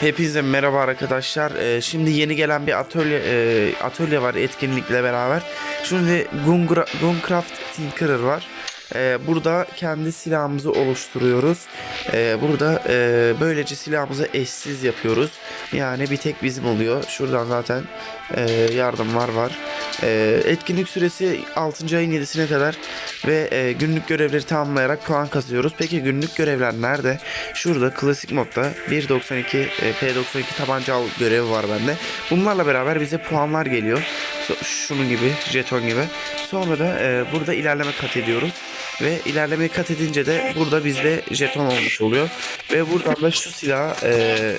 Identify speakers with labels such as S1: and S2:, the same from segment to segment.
S1: Hepinize merhaba arkadaşlar. Ee, şimdi yeni gelen bir atölye e, atölye var etkinlikle beraber. Şimdi Gungra- Guncraft Tinkerer var. Ee, burada kendi silahımızı oluşturuyoruz. Ee, burada e, böylece silahımızı eşsiz yapıyoruz. Yani bir tek bizim oluyor. Şuradan zaten e, yardımlar var. Ee, etkinlik süresi 6. ayın 7'sine kadar ve e, günlük görevleri tamamlayarak puan kazıyoruz. Peki günlük görevler nerede? Şurada klasik modda 1.92 e, P92 tabanca al görevi var bende. Bunlarla beraber bize puanlar geliyor. Şunun gibi, jeton gibi. Sonra da e, burada ilerleme kat ediyoruz. Ve ilerlemeyi kat edince de burada bizde jeton olmuş oluyor. Ve buradan da şu silahı e,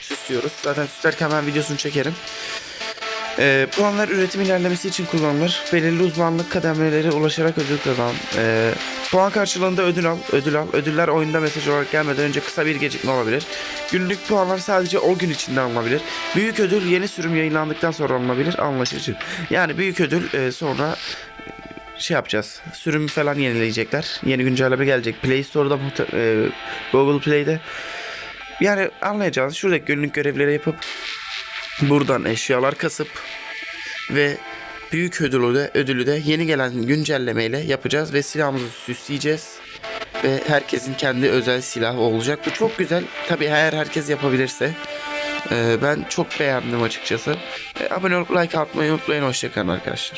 S1: süslüyoruz. Zaten süslerken ben videosunu çekerim. Ee, puanlar üretim ilerlemesi için kullanılır. Belirli uzmanlık kademeleri ulaşarak ödül kazan. Ee, puan karşılığında ödül al, ödül al. Ödüller oyunda mesaj olarak gelmeden önce kısa bir gecikme olabilir. Günlük puanlar sadece o gün içinde alınabilir. Büyük ödül yeni sürüm yayınlandıktan sonra alınabilir. Anlaşıcı. Yani büyük ödül e, sonra şey yapacağız. Sürüm falan yenileyecekler. Yeni güncelleme gelecek. Play Store'da e, Google Play'de. Yani anlayacağız. Şuradaki günlük görevleri yapıp buradan eşyalar kasıp ve büyük ödülü de, ödülü de yeni gelen güncellemeyle yapacağız ve silahımızı süsleyeceğiz. Ve herkesin kendi özel silahı olacak. Bu çok güzel. Tabi eğer herkes yapabilirse. Ee, ben çok beğendim açıkçası. Ee, abone olup like atmayı unutmayın. Hoşçakalın arkadaşlar.